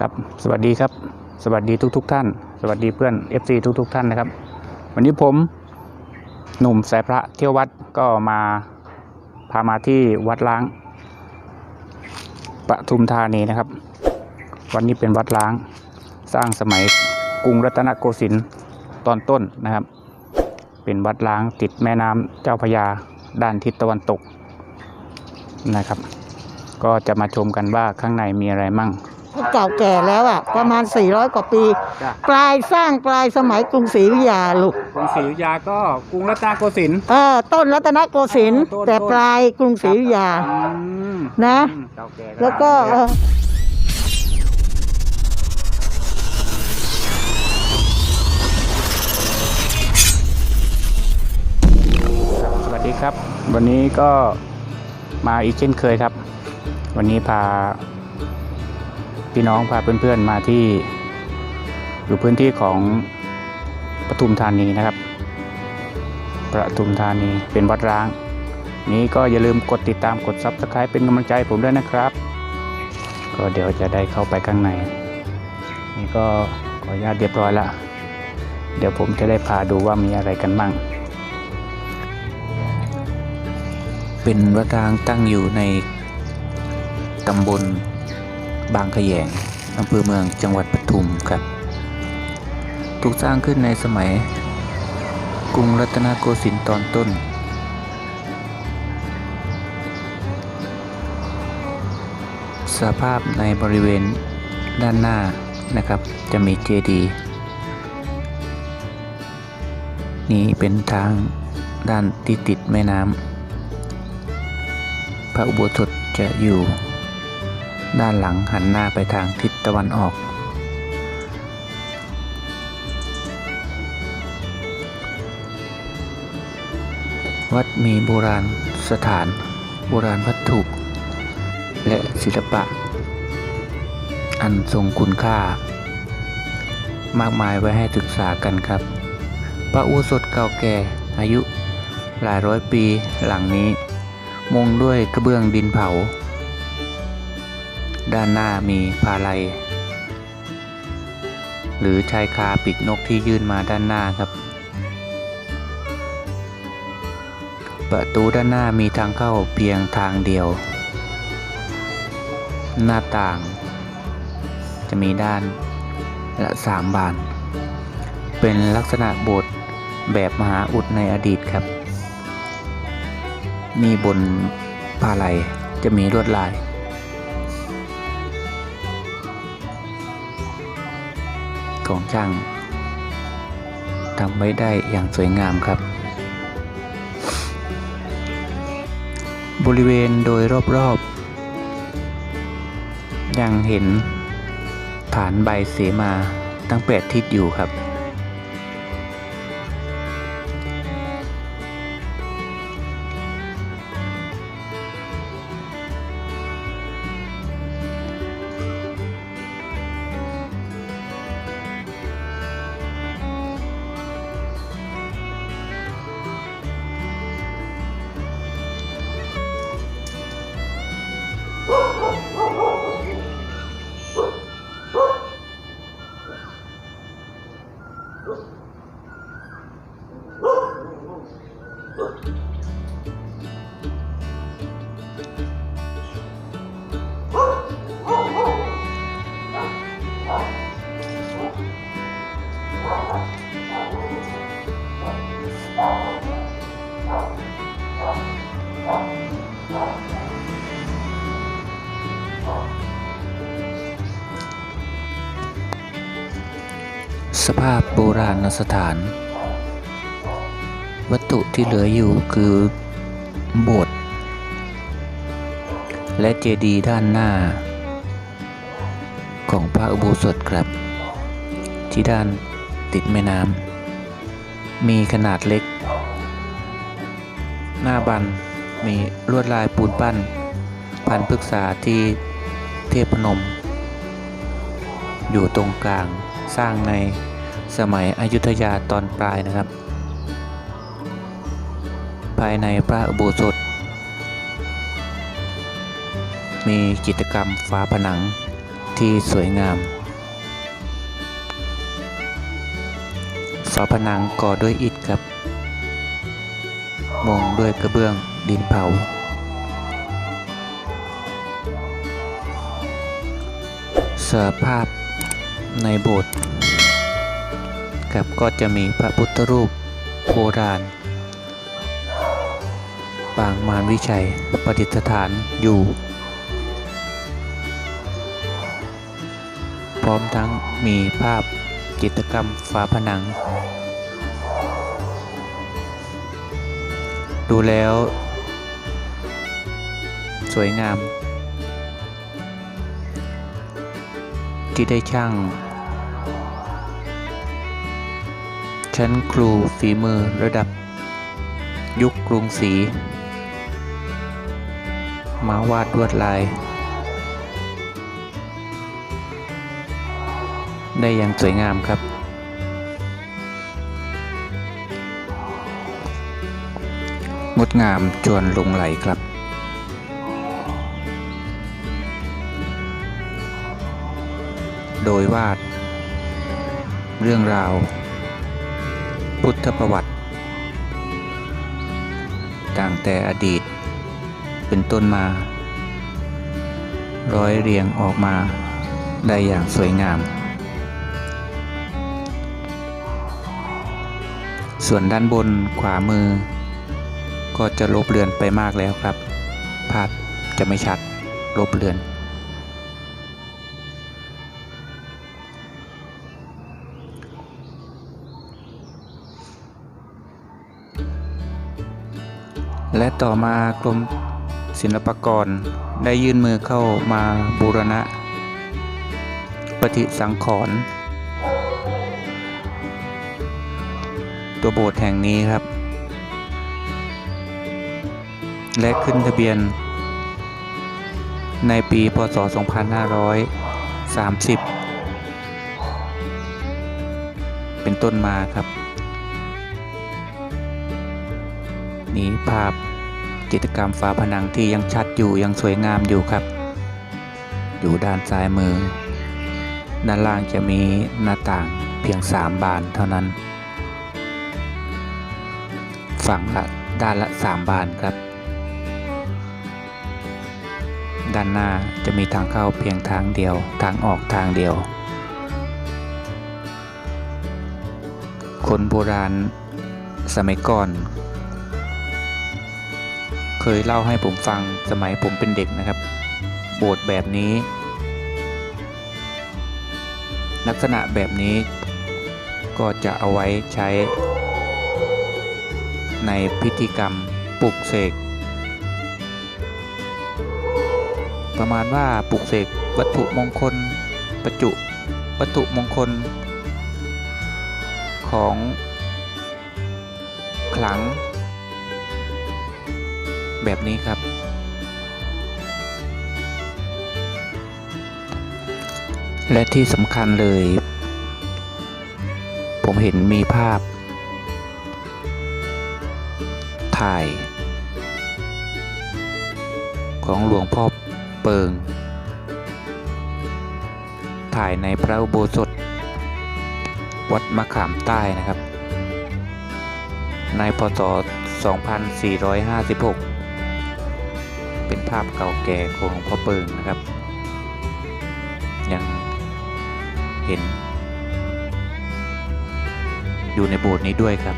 ครับสวัสดีครับ สวัสดีทุกทท่าน สวัสดีเพื่อน FC ทุกทท่านนะครับ วันนี้ผมหนุ่มสายพระเที่ยววัดก็มาพามาที่วัดล้างปทุมธานีนะครับ วันนี้เป็นวัดล้างสร้างสมัยกรุงรัตนโกสินทร์ตอนต้นนะครับ เป็นวัดล้างติดแม่น้ำเจ้าพยาด้านทิศตะวันตกนะครับ ก็จะมาชมกันว่าข้างในมีอะไรมั่ง เก่าแก่แล้วอะประมาณ 400 กว่าปี จ้ะ ปลายสร้างปลายสมัยกรุงศรีอยุธยาลูกกรุงศรีอยุธยาก็กรุงรัตนโกสินทร์ เออต้นรัตนโกสินทร์ต้น แต่ปลายกรุงศรีอยุธยา อืมนะ อืมเก่าแก่แล้วก็เออสวัสดีครับ วันนี้ก็มาอีกเช่นเคยครับ วันนี้พา พี่น้องพาเพื่อนๆมาที่ อยู่พื้นที่ของปทุมธานีนะครับปทุมธานีเป็นวัดร้าง นี้ก็อย่าลืมกดติดตามกด subscribe เป็นกำลังใจผมด้วยนะครับ ก็เดี๋ยวจะได้เข้าไปข้างใน นี่ก็ขออนุญาตเรียบร้อยละเดี๋ยวผมจะได้พาดูว่ามีอะไรกันบ้างเป็นวัดร้างตั้งอยู่ในตำบล บางขยงอำเภอเมืองจังหวัดปทุมครับ ถูกสร้างขึ้นในสมัย กรุงรัตนโกสินทร์ตอนต้น สภาพในบริเวณด้านหน้านะครับ จะมีเจดีย์นี่เป็นทางด้านที่ติดแม่น้ำพระอุโบสถจะอยู่ ด้านหลังหันหน้าไปทางทิศตะวันออก วัดมีโบราณสถาน โบราณวัตถุ และศิลปะ อันทรงคุณค่า มากมายไว้ให้ศึกษากันครับพระอุสถเก่าแก่อายุหลายร้อยปีหลังนี้ มุงด้วยกระเบื้องดินเผา ด้านหน้ามีพาลัย หรือชายคาปีกนกที่ยื่นมาด้านหน้าครับ ประตูด้านหน้ามีทางเข้าเพียงทางเดียว หน้าต่าง จะมีด้านละสามบาน เป็นลักษณะโบสถ์แบบมหาอุดในอดีตครับ นี่บนพาลัยจะมีลวดลาย ของช่างทำไว้ได้อย่างสวยงามครับ บริเวณโดยรอบๆ ยังเห็นฐานใบเสมาตั้งแปดทิศอยู่ครับ สภาพโบราณสถาน วัตถุที่เหลืออยู่คือ โบสถ์และเจดีย์ด้านหน้า ของพระอุโบสถครับ ที่ด้านติดแม่น้ำมีขนาดเล็ก หน้าบันมีลวดลายปูนปั้น พันพฤกษาที่เทพนม อยู่ตรงกลางสร้างใน สมัยอยุธยาตอนปลายนะครับ ภายในพระอุโบสถ มีจิตรกรรมฝาผนังที่สวยงามฝาผนังก่อด้วยอิฐครับมงด้วยกระเบื้องดินเผา เสื้อภาพในโบสถ์ ครับก็จะมีพระพุทธรูปโบราณ ปางมารวิชัยประดิษฐานอยู่ พร้อมทั้งมีภาพจิตรกรรมฝาผนัง ดูแล้ว สวยงาม ที่ได้ช่าง ชั้นครูฝีมือระดับ ยุคกรุงศรีมาวาดลวดลาย ได้อย่างสวยงามครับ งดงามจวนลงไหลครับโดยวาด เรื่องราว พุทธประวัติตั้งแต่อดีต เป็นต้นมา ร้อยเรียงออกมาได้อย่างสวยงาม ส่วนด้านบนขวามือ ก็จะลบเลือนไปมากแล้วครับ ภาพจะไม่ชัดลบเลือน และต่อมากรมศิลปากรได้ยื่นมือเข้ามาบูรณะ ปฏิสังขรณ์ตัวโบสถ์แห่งนี้ครับ และขึ้นทะเบียน ในปีพศ 2530 เป็นต้นมาครับ นี่ภาพจิตรกรรมฝาผนังที่ยังชัดอยู่ยังสวยงามอยู่ครับ อยู่ด้านซ้ายมือ ด้านล่างจะมีหน้าต่างเพียง 3 บานเท่านั้น ฝั่งละด้านละ 3 บานครับ ด้านหน้าจะมีทางเข้าเพียงทางเดียว ทางออกทางเดียว คนโบราณสมัยก่อน เคยเล่าให้ผมฟังสมัยผมเป็นเด็กนะครับ โบสถ์แบบนี้ ลักษณะแบบนี้ก็จะเอาไว้ใช้ ในพิธีกรรมปลุกเสกประมาณว่าปลุกเสกวัตถุมงคลประจุวัตถุมงคล ของขลัง แบบนี้ครับ และที่สำคัญเลย ผมเห็นมีภาพ ถ่าย ของหลวงพ่อเปิง ถ่ายในพระอุโบสถ วัดมะขามใต้นะครับ ในพศ2456 ภาพเก่าแก่ของหลวงพ่อเปิงนะครับ ยังเห็น อยู่ในโบสถ์นี้ด้วยครับ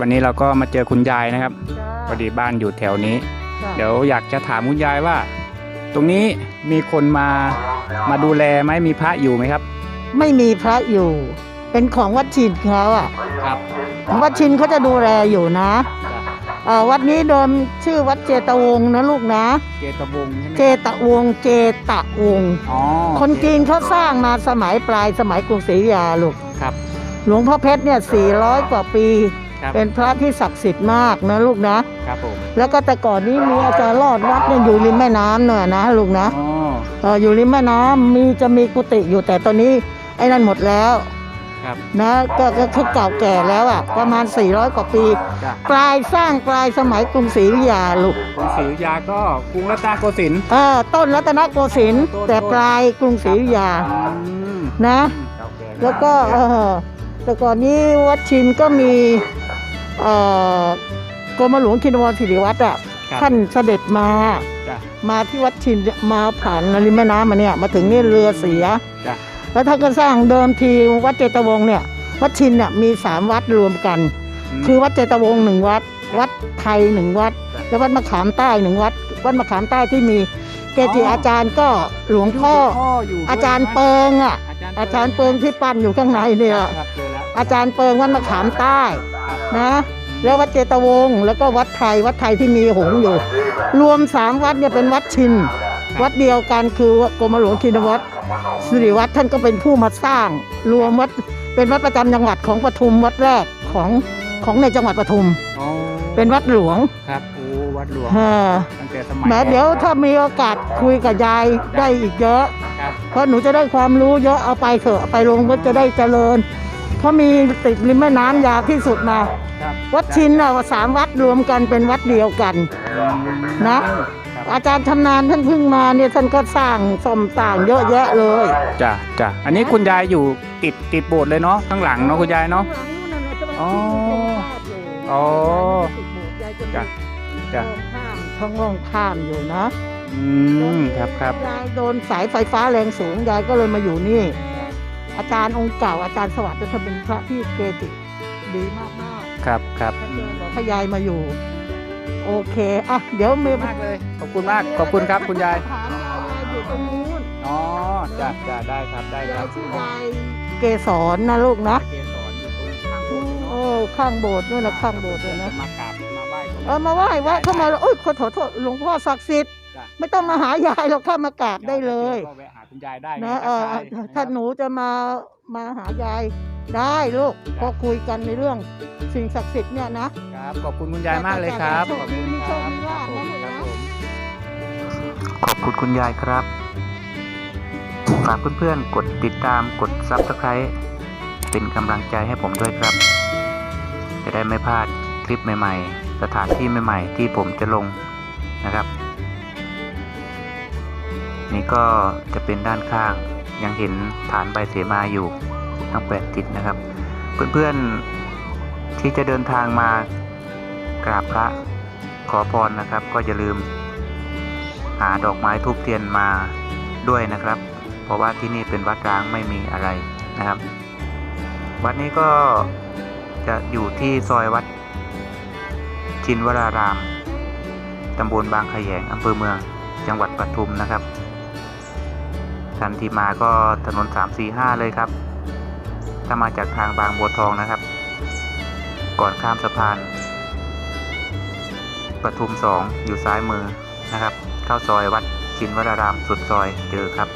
วันนี้เราก็มาเจอคุณยายนะครับพอดีบ้านอยู่แถวนี้ เดี๋ยวอยากจะถามคุณยายว่า ตรงนี้มีคนมามาดูแลไหมมีพระอยู่ไหมครับ ไม่มีพระอยู่ เป็นของวัดชินเขาอะครับวัดชินเขาจะดูแลอยู่นะเอ่อวัดนี้เดิมชื่อวัดเจตวงศ์นะลูกนะ เจตวงศ์ใช่ไหมเจตวงศ์เจตวงศ์อ๋อคนจีนเขาสร้างมาสมัยปลายสมัยกรุงศรีอยุธยาลูกครับ หลวงพ่อเพชรเนี่ย400 กว่าปี ครับ เป็นพระที่ศักดิ์สิทธิ์มากนะลูกนะ ครับผมแล้วก็แต่ก่อนนี้มีอาจารย์รอดวัดเนี่ยอยู่ริมแม่น้ำเนี่ยนะลูกนะอ๋อเอออยู่ริมแม่น้ำมีจะมีกุฏิอยู่แต่ตอนนี้ไอ้นั่นหมดแล้วครับนะก็ก็คือเก่าแก่แล้วอะประมาณ 400 กว่าปี จ้ะปลายสร้างปลายสมัยกรุงศรีอยุธยาลูกกรุงศรีอยุธยาก็กรุงรัตนโกสินทร์ เออต้นรัตนโกสินทร์แต่ปลายกรุงศรีอยุธยาอืมนะเก่าแก่แล้วก็เออแต่ก่อนนี้วัดชินก็มี เอ่อกรมหลวงคินวรสิริวัตรอะครับท่านเสด็จมา จ้ะมาที่วัดชินมาผ่านริมแม่น้ำมาเนี่ยมาถึงนี่เรือเสีย จ้ะแล้วท่านก็สร้างเดิมทีวัดเจตวงศ์เนี่ยวัดชินเนี่ยมีสามวัดรวมกัน ม คือวัดเจตวงศ์หนึ่งวัด วัดไทยหนึ่งวัดแล้ววัดมะขามใต้หนึ่งวัด วัดมะขามใต้ที่มีเกจิอาจารย์ก็หลวงพ่อ ยู่ด้วยอาจารย์ไหมเปิงอะอาจารย์อาจารย์เปิงที่ปั้นอยู่ข้างในเนี่ย ครับเจอแล้วอาจารย์เปิงวัดมะขามใต้ นะแล้ววัดเจตวงศ์แล้วก็วัดไทยวัดไทยที่มีหงส์อยู่ รวมสามวัดเนี่ยเป็นวัดชิน วัดเดียวกันคือกรมหลวงชินวัตรสิริวัตรท่านก็เป็นผู้มาสร้าง รวมวัดเป็นวัดประจำจังหวัดของปทุมวัดแรกของของในจังหวัดปทุม อ๋อเป็นวัดหลวงครับโอ้วัดหลวงเออตั้งแต่สมัยแหม้เดี๋ยวถ้ามีโอกาสคุยกับยายได้อีกเยอะ ครับเพราะหนูจะได้ความรู้เยอะเอาไปเถอะเอาไปลงก็จะได้เจริญ เพราะมีติดริมแม่น้ำยาวที่สุดมา ครับวัดชินน่ะสามวัดรวมกันเป็นวัดเดียวกันอืมนะครับอาจารย์ชำนาญท่านเพิ่งมาเนี่ยท่านก็สร้างซ่อมต่างเยอะแยะเลย จ้ะจ้ะอันนี้คุณยายอยู่ติดติดโบสถ์เลยเนาะข้างหลังเนาะคุณยายเนาะ อ๋ออ๋อจ้ะจ้ะข้ามช่องร่องข้ามอยู่นะอืมครับครับยายโดนสายไฟฟ้าแรงสูงยายก็เลยมาอยู่นี่ อาจารย์องค์เก่าอาจารย์สวัสดิ์จะเป็นพระที่เกจิดีมากมากครับครับๆท่านอืเจมอบอกให้ยายมาอยู่ โอเคอะเดี๋ยวมีมากเลย ขอบคุณมาก ขอบคุณครับ คุณยายถามยายยายอยู่ตรงนู้นอ๋อจ้ะจ้ะได้ครับได้คยารัยบชื่อยายเกสรนะลูกนะเกสรอยู่ตรงข้างโบสถ์โอ้ข้างโบสถ์นู่นนะข้างโบสถ์เลยนะมากราบมาไหว้ตรงเออมาไหว้ไหว้เข้ามาแล้วโอ้ยขอโทษโทษหลวงพ่อศักดิ์สิทธิ์ จ้ะไม่ต้องมาหายายหรอกเข้ามากราบได้เลยก็แวะหาคุณยายได้นะเออทักทยถ้าหนูจะมามาหายายได้ลูกพอคุยกันในเรื่องสิ่งศักดิ์สิทธิ์เนี่ยนะครับขอบคุณคุณยายมากเลยครับโชคดีมีโชคมีลาภนะลูกนะขอบคุณคุณยายครับฝากเพื่อนๆ กดติดตามกด Subscribe เป็นกำลังใจให้ผมด้วยครับ จะได้ไม่พลาดคลิปใหม่ๆ สถานที่ใหม่ๆ ที่ผมจะลงนะครับ นี่ก็จะเป็นด้านข้างยังเห็นฐานใบเสมาอยู่ทั้งแปดทิศนะครับ เพื่อนๆที่จะเดินทางมากราบพระขอพรนะครับ ก็อย่าลืม หาดอกไม้ทูบเทียนมาด้วยนะครับ เพราะว่าที่นี่เป็นวัดร้างไม่มีอะไรนะครับ วัดนี้ก็จะอยู่ที่ซอยวัด ชินวรารามตำบลบางขยงอำเภอเมือง จังหวัดปทุมนะครับ ทันที่มาก็ถนน 345 เลยครับ ถ้ามาจากทางบางบัวทองนะครับ ก่อนข้ามสะพานปทุม 2 อยู่ซ้ายมือนะครับ เข้าซอยวัดชินวรารามสุดซอยเจอครับ